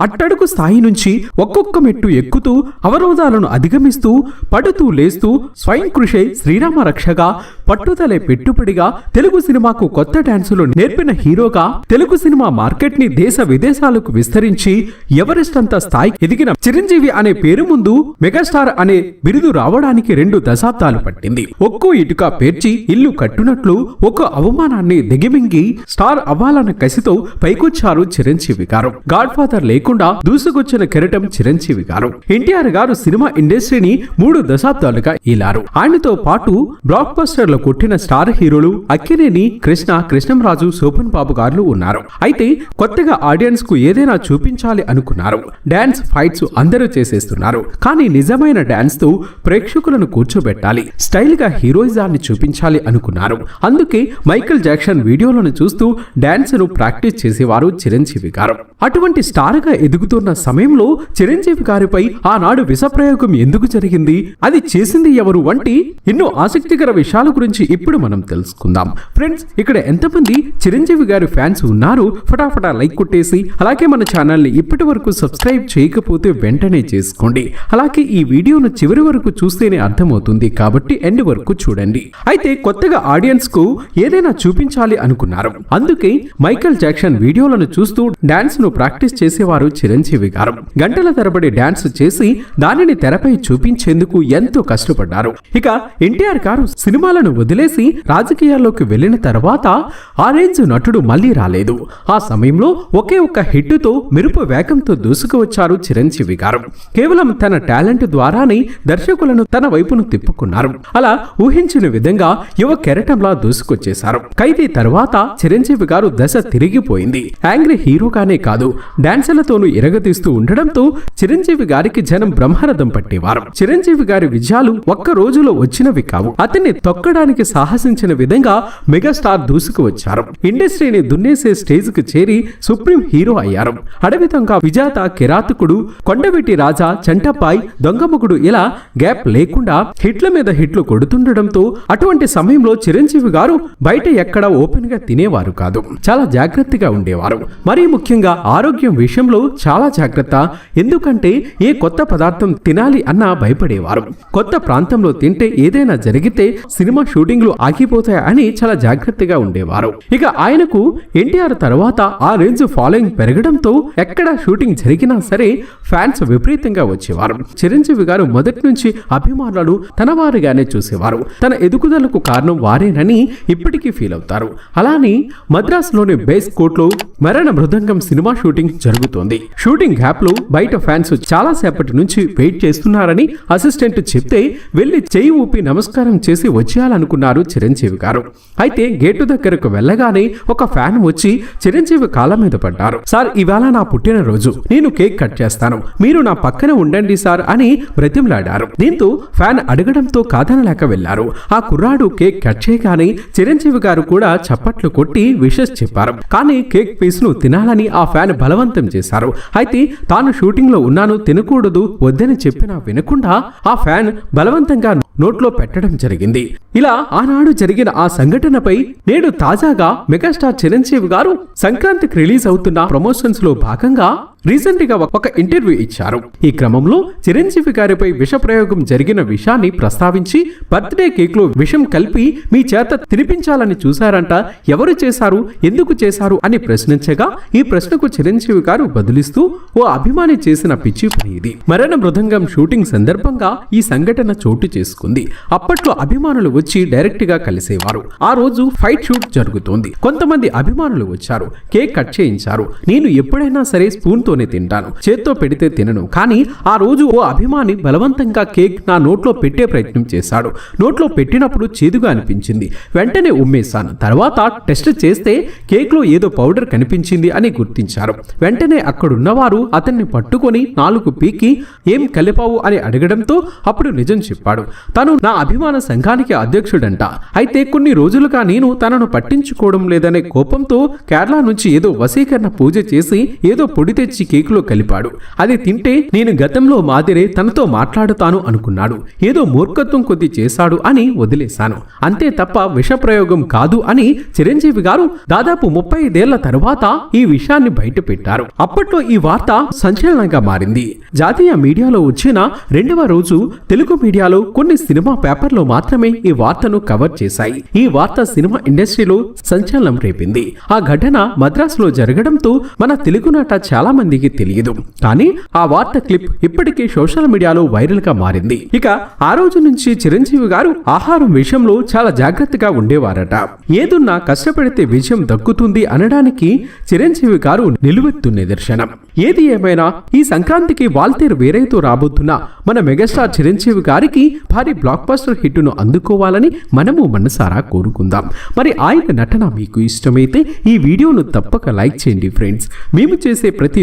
అట్టడుగు స్థాయి నుంచి ఒక్కొక్క మెట్టు ఎక్కుతూ అవరోధాలను అధిగమిస్తూ పడుతూ లేస్తూ స్వయం కృషి శ్రీరామ రక్షగా పట్టుదలే పెట్టుబడిగా తెలుగు సినిమాకు కొత్త డాన్సులు నేర్పిన హీరోగా తెలుగు సినిమా మార్కెట్ని దేశ విదేశాలకు విస్తరించి ఎవరెస్ట్ అంత స్థాయి ఎదిగిన చిరంజీవి అనే పేరు ముందు మెగాస్టార్ అనే బిరుదు రావడానికి రెండు దశాబ్దాలు పట్టింది. ఒక్కో ఇటుక పేర్చి ఇల్లు కట్టునట్లు ఒక్కో అవమానాన్ని దిగిమింగి స్టార్ అవ్వాలన్న కసితో పైకొచ్చారు చిరంజీవి గారు. గాడ్ ఫాదర్ లేకుండా దూసుకొచ్చిన కెరటం చిరంజీవి గారు. ఎన్టీఆర్ గారు సినిమా ఇండస్ట్రీని మూడు దశాబ్దాలుగా ఈలారు. ఆయనతో పాటు బ్లాక్ బస్టర్ల కొట్టిన స్టార్ హీరోలు అక్కినేని కృష్ణ కృష్ణంరాజు శోభన్ బాబు గారు ఉన్నారు. అయితే కొత్తగా ఆడియన్స్కు ఏదైనా చూపించాలి అనుకున్నారు. డాన్స్ ఫైట్స్ అందరూ చేసేస్తున్నారు. కానీ నిజమైన డాన్స్తో ప్రేక్షకులను కూర్చోబెట్టాలి. స్టైల్గా హీరోయిజాన్ని చూపించాలి అనుకున్నారు. అందుకే మైకేల్ జాక్సన్ వీడియోలను చూస్తూ డాన్స్ను ప్రాక్టీస్ చేసేవారు చిరంజీవి గారు. అటువంటి స్టార్గా ఎదుగుతున్న సమయంలో చిరంజీవి గారిపై ఆనాడు విషప్రయోగం ఎందుకు జరిగింది? అది చేసింది ఎవరు? వంటి ఎన్నో ఆసక్తికర విషయాల గురించి ఇప్పుడు మనం తెలుసుకుందాం. ఫ్రెండ్స్ ఇక్కడ ఎంతమంది చిరంజీవి గారి ఫ్యాన్స్ ఉన్నారు ఫటాఫటా లైక్ కొట్టేసి అలాగే మన ఛానల్ని ఇప్పటి వరకు సబ్స్క్రైబ్ చేయకపోతే వెంటనే చేసుకోండి. అలాగే ఈ వీడియోను చివరి వరకు చూస్తేనే అర్థమవుతుంది కాబట్టి ఎండ్ వరకు చూడండి. అయితే కొత్తగా ఆడియన్స్కు ఏదైనా చూపించాలి అనుకున్నారు. అందుకే మైకేల్ జాక్సన్ వీడియోలను చూస్తూ డాన్స్ను ప్రాక్టీస్ చేసేవారు చిరంజీవి గారు. గంటల తరబడి డాన్స్ చేసి దానిని తెరపై చూపించేందుకు ఎంతో కష్టపడ్డారు. ఇక ఎన్టీఆర్ గారు సినిమాలను వదిలేసి రాజకీయాల్లోకి వెళ్ళిన తర్వాత ఆరెంజ్ నటుడు మళ్ళీ రాలేదు. ఆ సమయంలో ఒకే ఒక్క హిట్తో మెరుపు వేగంతో దూసుకువచ్చారు చిరంజీవి గారు. కేవలం తన టాలెంట్ ద్వారానే దర్శకులను తన వైపును తిప్పుకున్నారు. అలా ఊహించిన విధంగా యువ కెరటంలా దూసుకొచ్చేశారు. ఖైదీ తర్వాత చిరంజీవి గారు దశ తిరిగిపోయింది. యాంగ్రీ హీరోగానే కాదు డాన్సర్లతోనూ ఇరగదీస్తూ ఉండడంతో చిరంజీవి గారికి జనం బ్రహ్మరథం పట్టేవారు. చిరంజీవి గారి విజయాలు ఒక్క రోజులో వచ్చినవి కావు. అతన్ని తొక్కడానికి సాహసించిన విధంగా మెగాస్టార్ దూసుకు వచ్చారు. ఇండస్ట్రీని దున్నేసే స్టేజ్కు చేరి సుప్రీం హీరో అయ్యారు. అడవితంగా విజాత కిరాతకుడు కొండవీటి రాజా చంటపాయ్ దొంగముగుడు ఇలా గ్యాప్ లేకుండా హిట్ల మీద హిట్లు కొడుతుండటంతో అటువంటి సమయంలో చిరంజీవి గారు బయట ఎక్కడ ఓపెన్గా తినేవారు కాదు. చాలా జాగ్రత్తగా ఉండేవారు. మరీ ముఖ్యంగా ఆరోగ్యం విషయంలో చాలా జాగ్రత్త. ఎందుకంటే ఏ కొత్త పదార్థం తినాలి అన్నా భయపడేవారు. కొత్త ప్రాంతంలో తింటే ఏదైనా జరిగితే సినిమా షూటింగ్లు ఆగిపోతాయి అని చాలా జాగ్రత్తగా ఉండేవారు. ఇక ఆయనకు ఎన్టీఆర్ తర్వాత ఆ రేంజ్ ఫాలోయింగ్ పెరగడంతో ఎక్కడ షూటింగ్ జరిగినా సరే ఫ్యాన్స్ విపరీతంగా వచ్చేవారు. చిరంజీవి గారు మొదటి నుంచి అభిమానులను తన వారిగానే చూసేవారు. తన ఎదుగుదలకు కారణం వారేనని ఇప్పటికీ ఫీల్ అవుతారు. అలానే మద్రాసులోని బేస్ కోర్టులో మరణ మృదంగం సినిమా షూటింగ్ జరుగుతోంది. షూటింగ్ గ్యాప్లో బయట ఫ్యాన్స్ చాలా సేపటి నుంచి వెయిట్ చేస్తున్నారని అసిస్టెంట్ చెప్తే వెళ్ళి చేయి ఊపి నమస్కారం చేసి అనుకున్నారు చిరంజీవి గారు. అయితే గేటు దగ్గరకు వెళ్ళగానే ఒక ఫ్యాన్ వచ్చి చిరంజీవి కాళ్ళ మీద పడ్డారు. సార్ ఇవాళ నా పుట్టినరోజు. నేను కేక్ కట్ చేస్తాను. మీరు నా పక్కన ఉండండి సార్ అని బ్రతిమలాడారు. దీంతో ఫ్యాన్ అడగడంతో కాదనలేక వెళ్ళారు ఆ కుర్రాడు కేక్ కట్ చేయగానే చిరంజీవి గారు కూడా చప్పట్లు కొట్టి విషెస్ చెప్పారు. కానీ కేక్ పీస్ను తినాలని ఆ ఫ్యాన్ బలవంతం చేశారు. అయితే తాను షూటింగ్లో ఉన్నాను తినకూడదు వద్దని చెప్పినా వినకుండా ఆ ఫ్యాన్ బలవంతంగా నోట్లో పెట్టడం జరిగింది. ఇలా ఆనాడు జరిగిన ఆ సంఘటనపై నేడు తాజాగా మెగాస్టార్ చిరంజీవి గారు సంక్రాంతికి రిలీజ్ అవుతున్న ప్రమోషన్స్లో భాగంగా రీసెంట్గా ఒక ఇంటర్వ్యూ ఇచ్చారు. ఈ క్రమంలో చిరంజీవి గారిపై విష ప్రయోగం జరిగిన విషయాన్ని ప్రస్తావించి బర్త్డే కేక్లో విషం కలిపి మీ చేత తినిపించాలని చూశారంట. ఎవరు చేశారు? ఎందుకు చేశారు? అని ప్రశ్నించగా ఈ ప్రశ్నకు చిరంజీవి గారు బదులిస్తూ ఓ అభిమాని చేసిన పిచ్చి పని ఇది. మరణ మృదంగం షూటింగ్ సందర్భంగా ఈ సంఘటన చోటు చేసుకుంది. అప్పట్లో అభిమానులు వచ్చి డైరెక్ట్గా కలిసేవారు. ఆ రోజు ఫైట్ షూట్ జరుగుతోంది. కొంతమంది అభిమానులు వచ్చారు. కేక్ కట్ చేయించారు. నేను ఎప్పుడైనా సరే స్పూన్ తోనే తింటాను. చేత్తో పెడితే తినను. కానీ ఆ రోజు ఓ అభిమాని బలవంతంగా కేక్ నా నోట్లో పెట్టే ప్రయత్నం చేశాడు. నోట్లో పెట్టినప్పుడు చేదుగా అనిపించింది. వెంటనే ఉమ్మేశాను. తర్వాత టెస్ట్ చేస్తే కేక్లో ఏదో పౌడర్ కనిపించింది అని గుర్తించారు. వెంటనే అక్కడున్నవారు అతన్ని పట్టుకొని నాలుగు పీకి ఏం కలిపావు? అని అడగడంతో అప్పుడు నిజం చెప్పాడు. తను నా అభిమాన సంఘానికి అధ్యక్షుడంట. అయితే కొన్ని రోజులుగా నేను తనను పట్టించుకోవడం లేదనే కోపంతో కేరళ నుంచి ఏదో వశీకరణ పూజ చేసి ఏదో పొడి తెచ్చి తెచ్చి కేకులో కలిపాడు. అది తింటే నేను గతంలో మాదిరే తనతో మాట్లాడుతాను అనుకున్నాడు. ఏదో మూర్ఖత్వం కొద్ది చేశాడు అని వదిలేశాను. అంతే తప్ప విషప్రయోగం కాదు అని చిరంజీవి గారు దాదాపు ముప్పై ఐదేళ్ళ తరువాత ఈ విషయాన్ని బయట పెట్టారు అప్పట్లో ఈ వార్త సంచలనంగా మారింది. జాతీయ మీడియాలో వచ్చిన రెండవ రోజు తెలుగు మీడియాలో కొన్ని సినిమా పేపర్లో మాత్రమే ఈ వార్తను కవర్ చేశాయి. ఈ వార్త సినిమా ఇండస్ట్రీలో సంచలనం రేపింది. ఆ ఘటన మద్రాసులో జరగడంతో మన తెలుగు నాట చాలా మందికి తెలియదు. కానీ ఆ వార్త క్లిప్ ఇప్పటికే సోషల్ మీడియాలో వైరల్గా మారింది. ఇక ఆ రోజు నుంచి చిరంజీవి గారు ఆహారం విషయంలో చాలా జాగ్రత్తగా ఉండేవారట. ఏదున్నా కష్టపడితే విజయం దక్కుతుంది అనడానికి చిరంజీవి గారు నిలువెత్తు నిదర్శనం. ఏది ఏమైనా ఈ సంక్రాంతికి వాల్తేరు వేరేతో రాబోతున్న మన మెగాస్టార్ చిరంజీవి గారికి భారీ బ్లాక్ బస్టర్ హిట్ను అందుకోవాలని మనము మనసారా కోరుకుందాం. మరి ఆయన నటన మీకు ఇష్టమైతే ఈ వీడియోను తప్పక లైక్ చేయండి ఫ్రెండ్స్. మేము చేసే ప్రతి